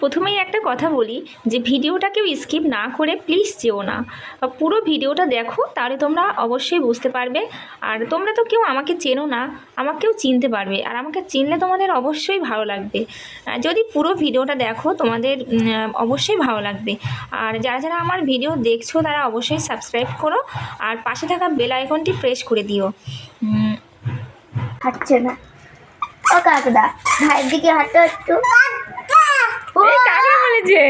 প্রথমেই একটা কথা বলি যে ভিডিওটা কেউ স্কিপ না করে প্লিজ যেও না। পুরো ভিডিওটা দেখো, তাহলে তোমরা অবশ্যই বুঝতে পারবে। আর তোমরা তো কেউ আমাকে চেনো না, আমাকেও চিনতে পারবে। আর আমাকে চিনলে তোমাদের অবশ্যই ভালো লাগবে। যদি পুরো ভিডিওটা দেখো, তোমাদের অবশ্যই ভালো লাগবে। আর যারা যারা আমার ভিডিও দেখছ, তারা অবশ্যই সাবস্ক্রাইব করো। আর পাশে থাকা বেল আইকনটি প্রেস করে দিও। হাঁটছে না। ও কাকদা ভাইয়ের দিকে হাঁটো একটু। বলেছে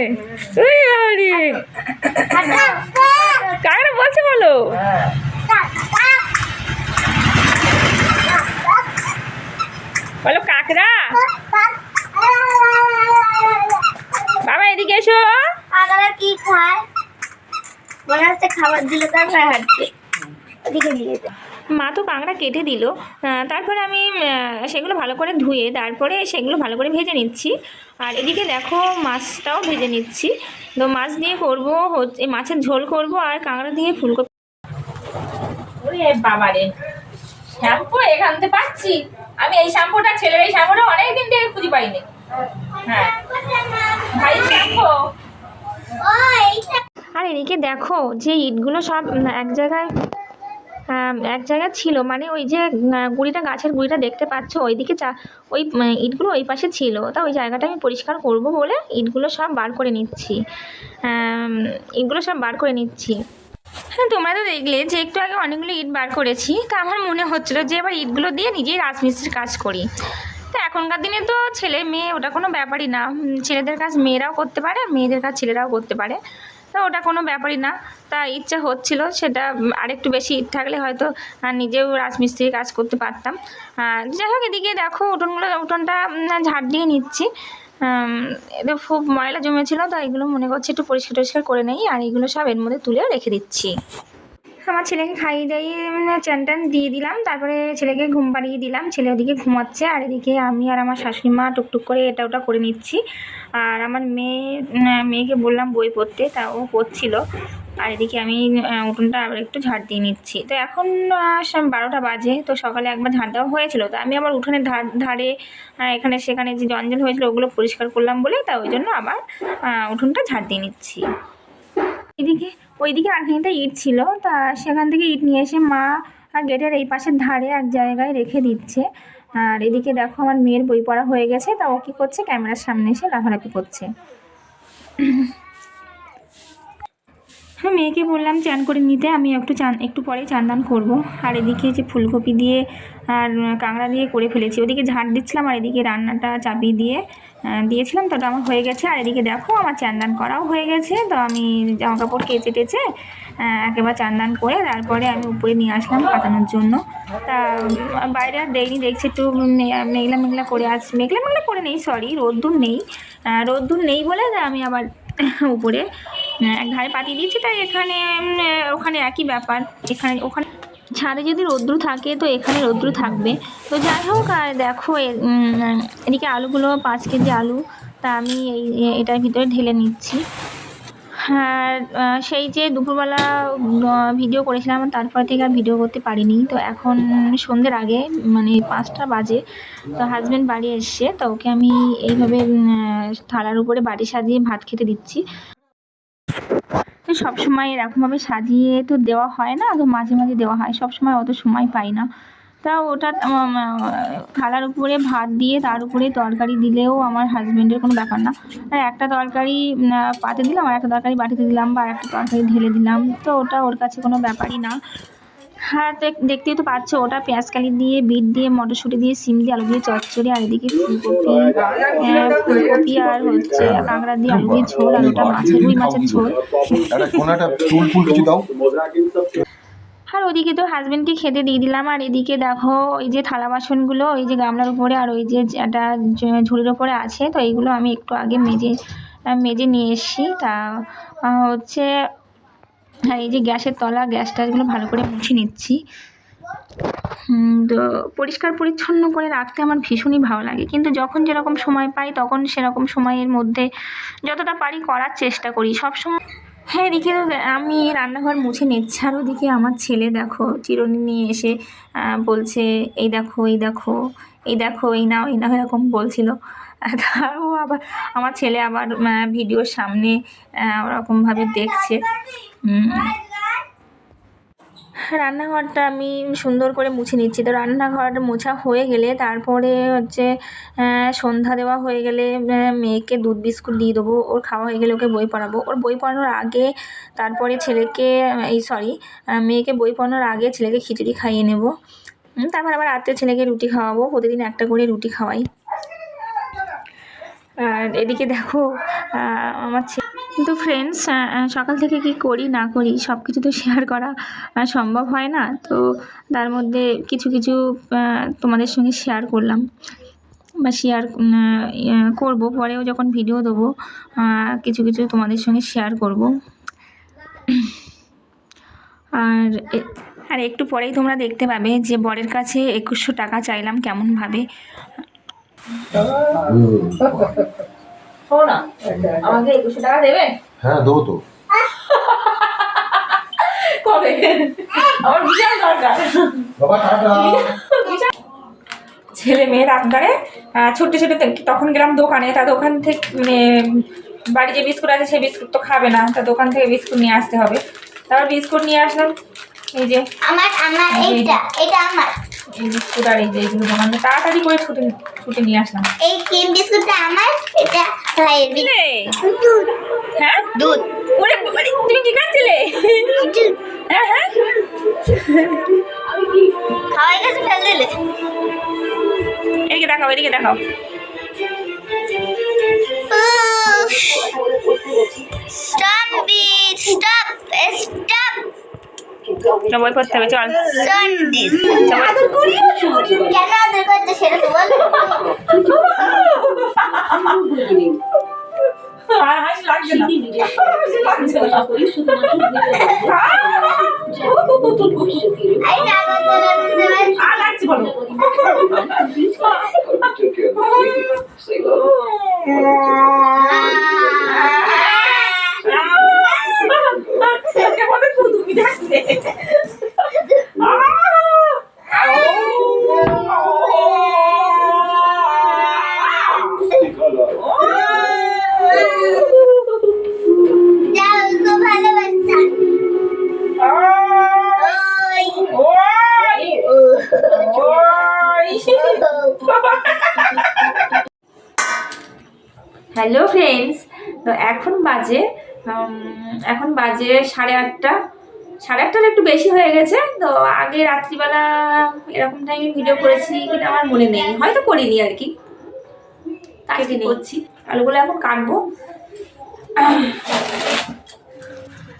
ওই বাবারে। হাঁটো। বলছে বলো। বলো কাকরা। বাবা, এদিকে এসো। কাকড়া কি খায়? মনে হচ্ছে খাবার দিলে তারপরে হাঁটছে। ওদিকে দিয়ে দে। মা তো কাঁকড়া কেটে দিল। তারপরে আমি সেগুলো ভালো করে ধুয়ে তারপরে সেগুলো ভালো করে ভেজে নিচ্ছি। আর এদিকে দেখো মাছটাও ভেজে নিচ্ছি। তো মাছ দিয়ে করব হচ্ছে মাছের ঝোল করব আর কাঁকড়া দিয়ে ফুলকপি ওরে বাবারে শ্যাম্পু এখান থেকে পাচ্ছি। আমি এই শ্যাম্পুটা ছেলের এই শ্যাম্পুটা অনেকদিন থেকে খুঁজে পাইনি। হ্যাঁ। ভাই শ্যাম্পু। আর এদিকে দেখো যে ইটগুলো সব এক জায়গায় এক জায়গায় ছিল মানে ওই যে গুঁড়িটা, গাছের গুঁড়িটা দেখতে পাচ্ছ, ওইদিকে চা, ওই ইটগুলো ওই পাশে ছিল। তা ওই জায়গাটা আমি পরিষ্কার করব বলে ইটগুলো সব বার করে নিচ্ছি। ইটগুলো সব বার করে নিচ্ছি। হ্যাঁ তোমরা তো দেখলে যে একটু আগে অনেকগুলো ইট বার করেছি। তা আমার মনে হচ্ছিল যে এবার ইটগুলো দিয়ে নিজেই রাজমিস্ত্রির কাজ করি। তো এখনকার দিনে তো ছেলে মেয়ে ওটা কোনো ব্যাপারই না। ছেলেদের কাজ মেয়েরাও করতে পারে, মেয়েদের কাজ ছেলেরাও করতে পারে। তো ওটা কোনো ব্যাপারই না। তা ইচ্ছা হচ্ছিল সেটা আরেকটু বেশি থাকলে হয়তো নিজেও রাজমিস্ত্রির কাজ করতে পারতাম। যাই হোক, এদিকে দেখো উঠোনগুলো, উঠোনটা ঝাড় দিয়ে নিচ্ছি। এদের খুব ময়লা জমেছিল তো এগুলো মনে করছি একটু পরিষ্কার টরিষ্কার করে নেই, আর এগুলো সব এর মধ্যে তুলে রেখে দিচ্ছি। আমার ছেলেকে খাইয়ে দিয়ে চান টান দিয়ে দিলাম, তারপরে ছেলেকে ঘুম পাড়িয়ে দিলাম, ছেলে ওদিকে ঘুমাচ্ছে, আর এদিকে আমি আর আমার শাশুড়ি মা টুকটুক করে এটা ওটা করে নিচ্ছি। আর আমার মেয়ে মেয়েকে বললাম বই পড়তে, তা ও পড়ছিল। আর এদিকে আমি উঠোনটা আবার একটু ঝাড় দিয়ে নিচ্ছি। তো এখন বারোটা বাজে, তো সকালে একবার ঝাড় দেওয়া হয়েছিল, তো আমি আবার উঠোনের ধার, ধারে এখানে সেখানে যে জঞ্জল হয়েছিল, ওগুলো পরিষ্কার করলাম বলে, তা ওই জন্য আবার উঠোনটা ঝাড় দিয়ে নিচ্ছি। এদিকে, ওইদিকে আরেকখানটা ইট ছিল, তা সেখান থেকে ইট নিয়ে এসে মা গেটের এই পাশের ধারে এক জায়গায় রেখে দিচ্ছে। আর এদিকে দেখো আমার মেয়ের বই পড়া হয়ে গেছে, তা ও কী করছে? ক্যামেরার সামনে এসে লাফালাফি করছে। হ্যাঁ মেয়েকে বললাম চান করে নিতে, আমি একটু চান, একটু পরেই চান করব। আর এদিকে যে ফুলকপি দিয়ে আর কাঁকড়া দিয়ে করে ফেলেছি, ওদিকে ঝাঁট দিচ্ছিলাম আর এদিকে রান্নাটা চাপিয়ে দিয়ে দিয়েছিলাম, তো আমার হয়ে গেছে। আর এদিকে দেখো, আমার চান করাও হয়ে গেছে, তো আমি জামা কাপড় কেচে টেচে একেবারে চান করে তারপরে আমি উপরে নিয়ে আসলাম পাতানোর জন্য। তা, বাইরে আর দেয়নি দেখছি একটু মেঘলা মেঘলা করে আস মেঘলা মেঘলা করে নেই সরি রোদ্দুর নেই। রোদ্দুর নেই বলে আমি আবার উপরে এক ধারে পাঠিয়ে দিয়েছি, তাই এখানে ওখানে একই ব্যাপার। এখানে, ওখানে ছাদে যদি রৌদ্র থাকে, তো এখানে রৌদ্র থাকবে। তো যাই হোক, আর দেখো এদিকে আলুগুলো, পাঁচ কেজি আলু, তা আমি এই এটার ভিতরে ঢেলে নিচ্ছি। আর সেই যে দুপুরবেলা ভিডিও করেছিলাম তারপর থেকে আর ভিডিও করতে পারিনি। তো এখন সন্ধ্যের আগে মানে পাঁচটা বাজে, তো হাজব্যান্ড বাড়ি এসছে, তো ওকে আমি এইভাবে থালার উপরে বাড়ি সাজিয়ে ভাত খেতে দিচ্ছি। সবসময় এরকমভাবে সাজিয়ে তো দেওয়া হয় না, তো মাঝে মাঝে দেওয়া হয়, সবসময় অত সময় পাই না। তা ওটা থালার উপরে ভাত দিয়ে তার উপরে তরকারি দিলেও আমার হাজব্যান্ডের কোনো ব্যাপার না। আর একটা তরকারি পাতে দিলাম, আর একটা তরকারি বাটিতে দিলাম, বা একটা তরকারি ঢেলে দিলাম, তো ওটা ওর কাছে কোনো ব্যাপারই না। হ্যাঁ দেখ- দেখতেই তো পাচ্ছ ওটা পেঁয়াজ কালি দিয়ে বিট দিয়ে মটরশুঁটি দিয়ে সিম দিয়ে আলু দিয়ে চচ্চড়ি আর এদিকে ফুলকপি আহ, ফুলকপি আর হচ্ছে কাঁকড়া দিয়ে আলু দিয়ে ঝোল আর ওটা মাছের রুই মাছের ঝোল। আর ওদিকে তো হাজবেন্ডকে খেতে দিয়ে দিলাম আর এদিকে দেখো ওই যে থালা বাসনগুলো ওই যে গামলার উপরে আর ওই যে একটা ঝুড়ির ওপরে আছে তো এইগুলো আমি একটু আগে মেজে মেজে নিয়ে এসেছি। তা হচ্ছে আর এই যে গ্যাসের তলা, গ্যাস ট্যাসগুলো ভালো করে মুছে নিচ্ছি। তো পরিষ্কার পরিচ্ছন্ন করে রাখতে আমার ভীষণই ভালো লাগে। কিন্তু যখন যেরকম সময় পাই, তখন সেরকম সময়ের মধ্যে যতটা পারি করার চেষ্টা করি। সব সময় হ্যাঁ এদিকে তো আমি রান্নাঘর মুছে নিচ্ছি। আর ওদিকে আমার ছেলে দেখো, চিরুনি নিয়ে এসে বলছে, এই দেখো এই দেখো এই দেখো, এই নাও এই নাও, এরকম বলছিল। আর ও আবার, আমার ছেলে আবার ভিডিওর সামনে ওরকমভাবে দেখছে। রান্নাঘরটা আমি সুন্দর করে মুছে নিচ্ছি। তো রান্নাঘর মোছা হয়ে গেলে তারপরে হচ্ছে সন্ধ্যা দেওয়া হয়ে গেলে মেয়েকে দুধ বিস্কুট দিয়ে দেবো। ওর খাওয়া হয়ে গেলে ওকে বই পড়াবো। ওর বই পড়ানোর আগে তারপরে ছেলেকে এই সরি মেয়েকে বই পড়ানোর আগে ছেলেকে খিচুড়ি খাইয়ে নেব। তারপর আবার রাত্রে ছেলেকে রুটি খাওয়াবো। প্রতিদিন একটা করে রুটি খাওয়াই। আর এদিকে দেখো আমার ছে- কিন্তু ফ্রেন্ডস সকাল থেকে কি করি, না করি সব কিছু তো শেয়ার করা সম্ভব হয় না। তো তার মধ্যে কিছু কিছু তোমাদের সঙ্গে শেয়ার করলাম বা শেয়ার করব। পরেও যখন ভিডিও দেবো কিছু কিছু তোমাদের সঙ্গে শেয়ার করব। আর আর একটু পরেই তোমরা দেখতে পাবে যে বরের কাছে একুশশো টাকা চাইলাম কেমনভাবে। শোনো না আমাকে একুশশো টাকা দেবে? হ্যাঁ দেবো তো। কবে? আমার বিশাল দরকার। বাবা টাটা। ছেলে মেয়ের আবদারে ছোট্ট ছোট তখন গেলাম দোকানে তা দোকান থেকে মানে বাড়ি যে বিস্কুট আছে সেই বিস্কুট তো খাবে না তা দোকান থেকে বিস্কুট নিয়ে আসতে হবে। তারপর বিস্কুট নিয়ে আসলাম এই যে। আমার আমার এইটা এটা আমার। এই বিস্কুট আর এই যে এইগুলো দোকান তাড়াতাড়ি করে ছুটে ছুটে নিয়ে আসলাম। এই ক্রিম বিস্কুটটা আমার এটা দুধ। হ্যাঁ? দুধ। ওরে বাবারে, তুমি কি খাচ্ছিলে? হ্যাঁ হ্যাঁ। খাওয়াই গেছে ফেল দিলে। এদিকে দেখাও এদিকে দেখাও। স্টপ স্টপ তো বই পড়তে হবে চল আর লাগছে বলো হ্যালো ফ্রেন্ডস তো এখন বাজে এখন বাজে সাড়ে আটটা। সাড়ে আটটার একটু বেশি হয়ে গেছে তো আগে রাত্রিবেলা এরকম টাইমে ভিডিও করেছি কিন্তু আমার মনে নেই। হয়তো করিনি আর কি। তাই করছি। আলুগুলো এখন কাটবো।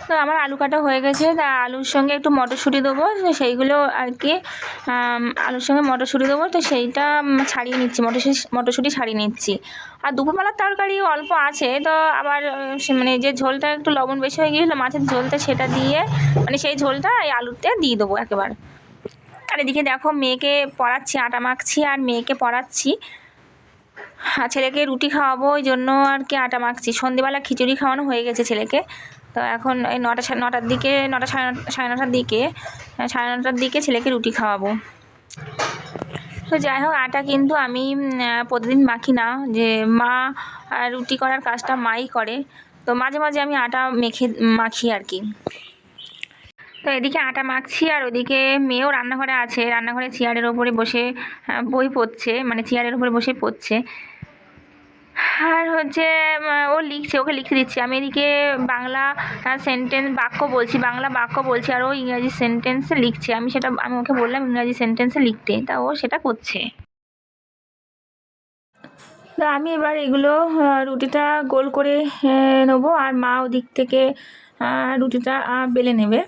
তো আমার আলু কাটা হয়ে গেছে। তা আলুর সঙ্গে একটু মটরশুঁটি দেবো সেইগুলো আর কি আলুর সঙ্গে মটরশুঁটি দেবো, তো সেইটা ছাড়িয়ে নিচ্ছি, মটরশুঁটি মটরশুঁটি ছাড়িয়ে নিচ্ছি। আর দুপুরবেলার তরকারি অল্প আছে, তো আবার মানে যে ঝোলটা একটু লবণ বেশি হয়ে গিয়েছিল, মাছের ঝোলটা সেটা দিয়ে মানে সেই ঝোলটা এই আলুতে দিয়ে দেবো একেবারে। আর এদিকে দেখো মেয়েকে পড়াচ্ছি, আটা মাখছি আর মেয়েকে পড়াচ্ছি। ছেলেকে রুটি খাওয়াবো, ওই জন্য আর কি আটা মাখছি। সন্ধেবেলা খিচুড়ি খাওয়ানো হয়ে গেছে ছেলেকে। তো এখন এই নটা নটার দিকে, নটা সাড়ে সাড়ে নটার দিকে সাড়ে নটার দিকে ছেলেকে রুটি খাওয়াবো। তো যাই হোক, আটা কিন্তু আমি প্রতিদিন মাখি না। যে মা রুটি করার কাজটা মাই করে। তো মাঝে মাঝে আমি আটা মেখে, মাখি আর কি। তো এদিকে আটা মাখছি আর ওদিকে মেয়েও রান্নাঘরে আছে। রান্নাঘরে চেয়ারের ওপরে বসে বই পড়ছে মানে চেয়ারের ওপরে বসে পড়ছে। আর হচ্ছে ও লিখছে, ওকে লিখে দিচ্ছি। আমি এদিকে বাংলা সেন্টেন্স বাক্য বলছি, বাংলা বাক্য বলছি, আর ও ইংরাজি সেন্টেন্সে লিখছে। আমি সেটা, আমি ওকে বললাম, ইংরাজি সেন্টেন্সে লিখতে। তা ও সেটা করছে। তো আমি এবার এগুলো রুটিটা গোল করে নেব, আর মা ওদিক থেকে রুটিটা বেলে নেবে।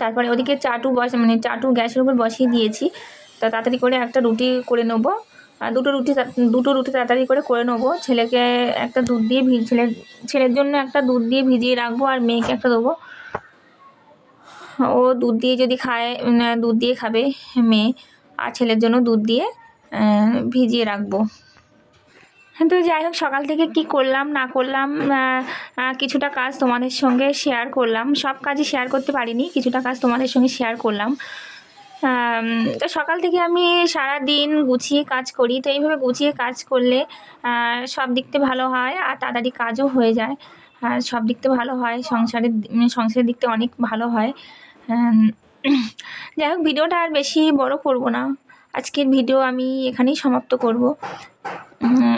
তারপরে ওদিকে চাটু বস মানে চাটু গ্যাসের উপর বসিয়ে দিয়েছি। তা তাড়াতাড়ি করে একটা রুটি করে নেব। দুটো রুটি দুটো রুটি তাড়াতাড়ি করে করে নেব। ছেলেকে একটা দুধ দিয়ে ছেলে ছেলের জন্য একটা দুধ দিয়ে ভিজিয়ে রাখব আর মেয়েকে একটা দেবো। ও দুধ দিয়ে যদি খায় দুধ দিয়ে খাবে মেয়ে, আর ছেলের জন্য দুধ দিয়ে ভিজিয়ে রাখব। তো যাই হোক, সকাল থেকে কি করলাম, না করলাম কিছুটা কাজ তোমাদের সঙ্গে শেয়ার করলাম। সব কাজই শেয়ার করতে পারিনি, কিছুটা কাজ তোমাদের সঙ্গে শেয়ার করলাম। তো সকাল থেকে আমি সারা দিন গুছিয়ে কাজ করি। তো এইভাবে গুছিয়ে কাজ করলে সব দিক থেকে ভালো হয় আর তাড়াতাড়ি কাজও হয়ে যায়। আর সব দিক থেকে ভালো হয়, সংসারের সংসারের দিক থেকে অনেক ভালো হয়। যাই হোক, ভিডিওটা আর বেশি বড় করব না। আজকের ভিডিও আমি এখানেই সমাপ্ত করব।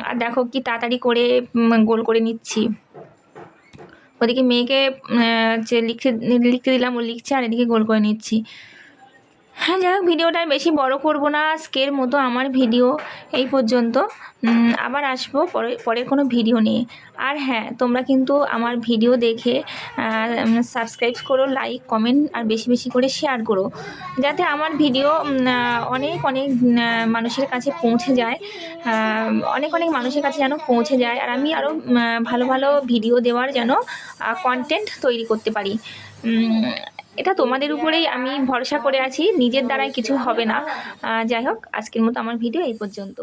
আর দেখো কি তাড়াতাড়ি করে গোল করে নিচ্ছি। ওদিকে মেয়েকে লিখতে লিখতে দিলাম, ও লিখছে আর এদিকে গোল করে নিচ্ছি। হ্যাঁ যাই হোক, ভিডিওটা বেশি বড় করব না। আজকের মতো আমার ভিডিও এই পর্যন্ত। আবার আসব পরে পরের কোনো ভিডিও নিয়ে। আর হ্যাঁ তোমরা কিন্তু আমার ভিডিও দেখে সাবস্ক্রাইব করো লাইক কমেন্ট আর বেশি বেশি করে শেয়ার করো। যাতে আমার ভিডিও অনেক অনেক মানুষের কাছে পৌঁছে যায়। অনেক অনেক মানুষের কাছে যেন পৌঁছে যায়। আর আমি আরও ভালো ভালো ভিডিও দেওয়ার যেন কন্টেন্ট তৈরি করতে পারি। এটা তোমাদের উপরেই আমি ভরসা করে আছি, নিজের দ্বারাই কিছু হবে না। যাই হোক, আজকের মতো আমার ভিডিও এই পর্যন্ত।